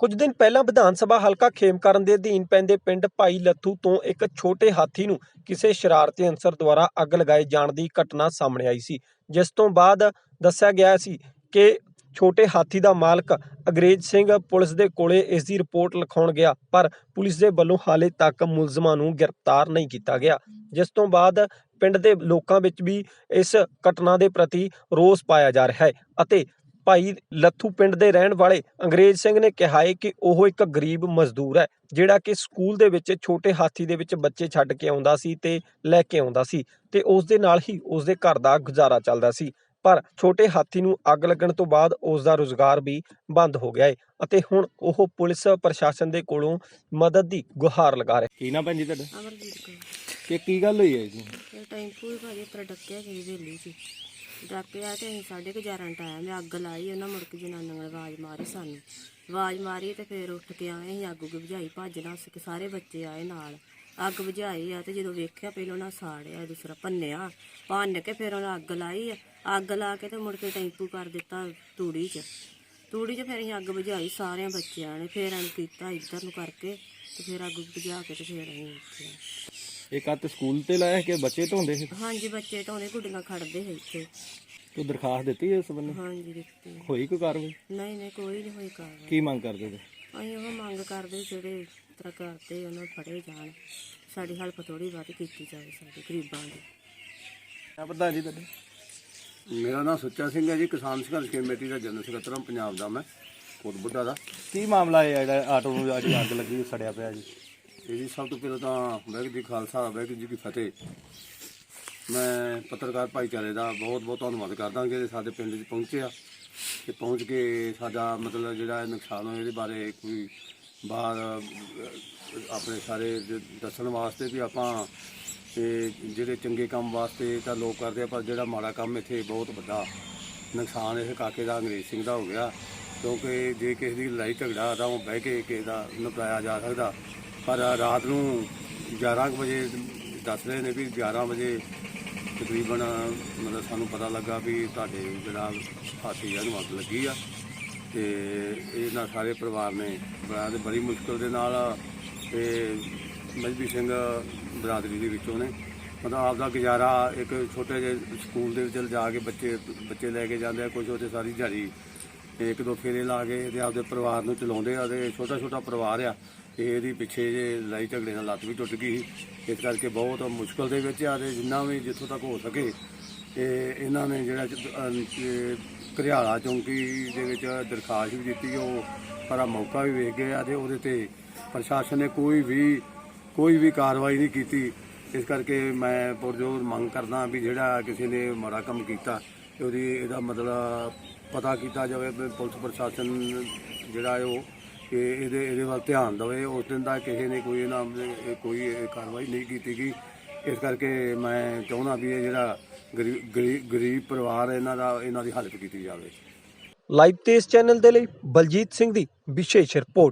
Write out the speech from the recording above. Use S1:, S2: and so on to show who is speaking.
S1: ਕੁਝ ਦਿਨ ਪਹਿਲਾਂ ਵਿਧਾਨ ਸਭਾ ਹਲਕਾ ਖੇਮਕਰਨ ਦੇ ਅਧੀਨ ਪੈਂਦੇ ਪਿੰਡ ਭਾਈ ਲੱਥੂ ਤੋਂ ਇੱਕ ਛੋਟੇ ਹਾਥੀ ਨੂੰ ਕਿਸੇ ਸ਼ਰਾਰਤੀ ਅਨਸਰ ਦੁਆਰਾ ਅੱਗ ਲਗਾਏ ਜਾਣ ਦੀ ਘਟਨਾ ਸਾਹਮਣੇ ਆਈ ਸੀ, ਜਿਸ ਤੋਂ ਬਾਅਦ ਦੱਸਿਆ ਗਿਆ ਸੀ ਕਿ ਛੋਟੇ ਹਾਥੀ ਦਾ ਮਾਲਕ ਅੰਗਰੇਜ਼ ਸਿੰਘ ਪੁਲਿਸ ਦੇ ਕੋਲੇ ਇਸ ਦੀ ਰਿਪੋਰਟ ਲਿਖਾਉਣ ਗਿਆ, ਪਰ ਪੁਲਿਸ ਦੇ ਵੱਲੋਂ ਹਾਲੇ ਤੱਕ ਮੁਲਜ਼ਮਾਂ ਨੂੰ ਗ੍ਰਿਫਤਾਰ ਨਹੀਂ ਕੀਤਾ ਗਿਆ, ਜਿਸ ਤੋਂ ਬਾਅਦ ਪਿੰਡ ਦੇ ਲੋਕਾਂ ਵਿੱਚ ਵੀ ਇਸ ਘਟਨਾ ਦੇ ਪ੍ਰਤੀ ਰੋਸ ਪਾਇਆ ਜਾ ਰਿਹਾ ਹੈ ਅਤੇ ਭਾਈ ਲੱਥੂ ਪਿੰਡ ਦੇ ਰਹਿਣ ਵਾਲੇ ਅੰਗਰੇਜ਼ ਸਿੰਘ ਨੇ ਕਿਹਾ ਹੈ ਕਿ ਉਹ ਇੱਕ ਗਰੀਬ ਮਜ਼ਦੂਰ ਹੈ ਜਿਹੜਾ ਕਿ ਸਕੂਲ ਦੇ ਵਿੱਚ ਛੋਟੇ ਹਾਥੀ ਦੇ ਵਿੱਚ ਬੱਚੇ ਛੱਡ ਕੇ ਆਉਂਦਾ ਸੀ ਤੇ ਲੈ ਕੇ ਆਉਂਦਾ ਸੀ ਤੇ ਉਸ ਦੇ ਨਾਲ ਹੀ ਉਸ ਦੇ ਘਰ ਦਾ ਗੁਜ਼ਾਰਾ ਚੱਲਦਾ ਸੀ। ਪਰ ਛੋਟੇ ਹਾਥੀ ਨੂੰ ਅੱਗ ਲੱਗਣ ਤੋਂ ਬਾਅਦ ਉਸ ਦਾ ਰੁਜ਼ਗਾਰ ਵੀ ਬੰਦ ਹੋ ਗਿਆ ਹੈ ਅਤੇ ਹੁਣ ਉਹ ਪੁਲਿਸ ਪ੍ਰਸ਼ਾਸਨ ਦੇ ਕੋਲੋਂ ਮਦਦ ਦੀ ਗੁਹਾਰ ਲਗਾ ਰਿਹਾ।
S2: ਕੀ ਨਾ ਭੈਣ ਜੀ ਤੁਹਾਡਾ?
S3: ਅਮਰਜੀਤ ਕੌਰ।
S2: ਕਿ ਕੀ ਗੱਲ ਹੋਈ ਹੈ ਜੀ?
S3: ਇਹ ਟੈਂਪੂ ਹੀ ਭਾਜੀ ਉੱਪਰ ਡੱਕਿਆ ਗਈ ਵੇਲੀ ਸੀ ਡੱਕਿਆ ਤੇ ਅਸੀਂ ਸਾਢੇ ਕੁ ਗਿਆਰਾਂ ਟਾਈਮ ਮੈਂ ਅੱਗ ਲਾਈ, ਉਹਨਾਂ ਮੁੜ ਕੇ ਜਨਾਨੀਆਂ ਨੇ ਆਵਾਜ਼ ਮਾਰੀ ਸਾਨੂੰ। ਆਵਾਜ਼ ਮਾਰੀ ਤੇ ਫਿਰ ਉੱਠ ਕੇ ਆਏ, ਅਸੀਂ ਅੱਗ ਉੱਗ ਬੁਝਾਈ, ਭੱਜ ਨੱਸ ਕੇ ਸਾਰੇ ਬੱਚੇ ਆਏ ਨਾਲ। ਅੱਗ ਬੁਝਾਈ ਆ ਤੇ ਜਦੋਂ ਵੇਖਿਆ ਪਹਿਲਾਂ ਉਹਨਾਂ ਸਾੜਿਆ, ਦੂਸਰਾ ਭੰਨਿਆ, ਭੰਨ ਕੇ ਫਿਰ ਉਹਨਾਂ ਅੱਗ ਲਾਈ ਆ। ਅੱਗ ਲਾ ਕੇ ਤੇ ਮੁੜ ਕੇ ਟੈਂਪੂ ਕਰ ਦਿੱਤਾ ਤੂੜੀ 'ਚ। ਤੂੜੀ 'ਚ ਫਿਰ ਅਸੀਂ ਅੱਗ ਬੁਝਾਈ ਸਾਰਿਆਂ ਬੱਚਿਆਂ ਨੇ, ਫਿਰ ਐਂ ਕੀਤਾ ਇੱਧਰ ਨੂੰ ਕਰਕੇ ਤੇ ਫਿਰ ਅੱਗ ਬੁਝਾ ਕੇ ਤੇ ਫਿਰ ਅਸੀਂ ਉੱਠਿਆ
S2: ਇਹ ਕੱਤ ਸਕੂਲ ਤੇ ਲਾਇਆ ਕਿ ਬੱਚੇ ਢੋਂਦੇ ਸੀ?
S3: ਹਾਂਜੀ ਬੱਚੇ ਢੋਣੇ ਗੁੱਡੀਆਂ ਖੜਦੇ ਹੈ ਇੱਥੇ।
S2: ਤੂੰ ਦਰਖਾਸਤ ਦਿੱਤੀ ਇਸ ਬੰਨੇ?
S3: ਹਾਂਜੀ ਦਿੱਤੀ।
S2: ਹੋਈ ਕੋਈ ਕਾਰਵਾਈ?
S3: ਨਹੀਂ ਨਹੀਂ ਕੋਈ ਨਹੀਂ ਹੋਈ ਕਾਰਵਾਈ।
S2: ਕੀ ਮੰਗ ਕਰਦੇ ਤੇ
S3: ਅਸੀਂ ਉਹ ਮੰਗ ਕਰਦੇ ਜਿਹੜੇ ਤਰ੍ਹਾਂ ਕਰਦੇ ਉਹਨਾਂ ਫੜੇ ਜਾਣ। ਸਾਡੀ ਹੈਲਪ ਥੋੜੀ ਬਹੁਤੀ ਕੀਤੀ ਜਾਵੇ ਸਾਡੇ ਗਰੀਬਾਂ ਦੀ।
S2: ਆ ਪ੍ਰਧਾਨ ਜੀ ਤੁਹਾਡੇ?
S4: ਮੇਰਾ ਨਾਮ ਸੁੱਚਾ ਸਿੰਘ ਹੈ ਜੀ ਕਿਸਾਨ ਸੰਘਰਸ਼ ਕਮੇਟੀ ਦਾ ਜਨਰਲ ਸਕੱਤਰ ਹਾਂ ਪੰਜਾਬ ਦਾ ਮੈਂ ਕੋਟ ਬੁੱਢਾ ਦਾ।
S2: ਕੀ ਮਾਮਲਾ ਹੈ ਜਿਹੜਾ ਆਟੋ ਨੂੰ ਅੱਜ ਅੱਗ ਲੱਗੀ ਸੜਿਆ ਪਿਆ ਜੀ?
S4: ਇਹ ਜੀ ਸਭ ਤੋਂ ਪਹਿਲਾਂ ਤਾਂ ਵਾਹਿਗੁਰੂ ਜੀ ਖਾਲਸਾ ਵਾਹਿਗੁਰੂ ਜੀ ਕੀ ਫਤਿਹ। ਮੈਂ ਪੱਤਰਕਾਰ ਭਾਈਚਾਰੇ ਦਾ ਬਹੁਤ ਬਹੁਤ ਧੰਨਵਾਦ ਕਰਦਾ ਕਿ ਸਾਡੇ ਪਿੰਡ 'ਚ ਪਹੁੰਚਿਆ ਆ ਤੇ ਪਹੁੰਚ ਕੇ ਸਾਡਾ ਮਤਲਬ ਜਿਹੜਾ ਨੁਕਸਾਨ ਹੋਇਆ ਇਹਦੇ ਬਾਰੇ ਕੋਈ ਬਾਹਰ ਆਪਣੇ ਸਾਰੇ ਦੱਸਣ ਵਾਸਤੇ ਵੀ ਆਪਾਂ ਤੇ ਜਿਹੜੇ ਚੰਗੇ ਕੰਮ ਵਾਸਤੇ ਤਾਂ ਲੋਕ ਕਰਦੇ ਆ, ਪਰ ਜਿਹੜਾ ਮਾੜਾ ਕੰਮ ਇੱਥੇ ਬਹੁਤ ਵੱਡਾ ਨੁਕਸਾਨ ਇਹ ਕਾਕੇ ਦਾ, ਅੰਗਰੇਜ਼ ਸਿੰਘ ਦਾ ਹੋ ਗਿਆ। ਕਿਉਂਕਿ ਜੇ ਕਿਸੇ ਦੀ ਲੜਾਈ ਝਗੜਾ ਤਾਂ ਉਹ ਬਹਿ ਕੇ ਕਿਸੇ ਦਾ ਨਿਪਟਾਇਆ ਜਾ ਸਕਦਾ। ਪਰ ਰਾਤ ਨੂੰ 11 ਕੁ ਵਜੇ ਦੱਸ ਰਹੇ ਨੇ ਵੀ 11 ਵਜੇ ਤਕਰੀਬਨ, ਮਤਲਬ ਸਾਨੂੰ ਪਤਾ ਲੱਗਾ ਵੀ ਤੁਹਾਡੇ ਜਿਹੜਾ ਹਾਥੀ ਆ ਨੂੰ ਅੱਗ ਲੱਗੀ ਆ। ਤੇ ਇਹਨਾਂ ਸਾਰੇ ਪਰਿਵਾਰ ਨੇ ਬੜਾ ਬੜੀ ਮੁਸ਼ਕਲ ਦੇ ਨਾਲ ਤੇ ਮਜਬੀ ਸਿੰਘ ਬਰਾਦਰੀ ਦੇ ਵਿੱਚੋਂ ਨੇ। ਮਤਲਬ ਆਪਦਾ ਗੁਜ਼ਾਰਾ ਇੱਕ ਛੋਟੇ ਜਿਹੇ ਸਕੂਲ ਦੇ ਵਿੱਚ ਲਿਜਾ ਕੇ ਬੱਚੇ ਬੱਚੇ ਲੈ ਕੇ ਜਾਂਦੇ ਆ ਕੁਝ ਉਹਦੇ ਸਾਰੀ ਦਿਹਾੜੀ। ਇੱਕ ਦੋ ਫੇਰੇ ਲਾ ਕੇ ਤੇ ਆਪਦੇ ਪਰਿਵਾਰ ਨੂੰ ਚਲਾਉਂਦੇ ਆ ਤੇ ਛੋਟਾ ਛੋਟਾ ਪਰਿਵਾਰ ਆ। ਤੇ ਇਹਦੀ ਪਿੱਛੇ ਜੇ ਲੜਾਈ ਝਗੜੇ ਨਾਲ ਲੱਤ ਵੀ ਟੁੱਟ ਗਈ ਸੀ। ਇਸ ਕਰਕੇ ਬਹੁਤ ਮੁਸ਼ਕਲ ਦੇ ਵਿੱਚ ਆ ਤੇ ਜਿੰਨਾ ਵੀ ਜਿੱਥੋਂ ਤੱਕ ਹੋ ਸਕੇ, ਤੇ ਇਹਨਾਂ ਨੇ ਜਿਹੜਾ ਘਰਿਆਲਾ ਚੌਂਕੀ ਦੇ ਵਿੱਚ ਦਰਖਾਸਤ ਵੀ ਦਿੱਤੀ, ਉਹ ਪਰ ਮੌਕਾ ਵੀ ਵੇਖ ਗਿਆ ਆ ਤੇ ਉਹਦੇ ਤੇ ਪ੍ਰਸ਼ਾਸਨ ਨੇ ਕੋਈ ਵੀ ਕੋਈ ਵੀ ਕਾਰਵਾਈ ਨਹੀਂ ਕੀਤੀ ਇਸ ਕਰਕੇ ਮੈਂ ਪੁਰਜੋਰ ਮੰਗ ਕਰਦਾ ਵੀ ਜਿਹੜਾ ਕਿਸੇ ਨੇ ਮਾੜਾ ਕੰਮ ਕੀਤਾ ਤੇ ਉਹਦੀ ਇਹਦਾ ਮਤਲਬ ਪਤਾ ਕੀਤਾ ਜਾਵੇ, ਵੀ ਪੁਲਿਸ ਪ੍ਰਸ਼ਾਸਨ ਜਿਹੜਾ ਉਹ ਕਿ ਇਹਦੇ ਇਹਦੇ ਵੱਲ ਧਿਆਨ ਦੇਵੇ। ਉਸ ਦਿਨ ਦਾ ਕਿਸੇ ਨੇ ਕੋਈ ਇਹਨਾਂ ਇਹ ਕੋਈ ਕਾਰਵਾਈ ਨਹੀਂ ਕੀਤੀ ਗਈ ਇਸ ਕਰਕੇ ਮੈਂ ਚਾਹੁੰਦਾ ਵੀ ਇਹ ਜਿਹੜਾ ਗਰੀਬ ਗਰੀਬ ਗਰੀਬ ਪਰਿਵਾਰ ਇਹਨਾਂ ਦਾ, ਇਹਨਾਂ ਦੀ ਹੈਲਪ ਕੀਤੀ ਜਾਵੇ।
S1: ਲਾਈਵ ਤੇਜ਼ ਚੈਨਲ ਦੇ ਲਈ ਬਲਜੀਤ ਸਿੰਘ ਦੀ ਵਿਸ਼ੇਸ਼ ਰਿਪੋਰਟ।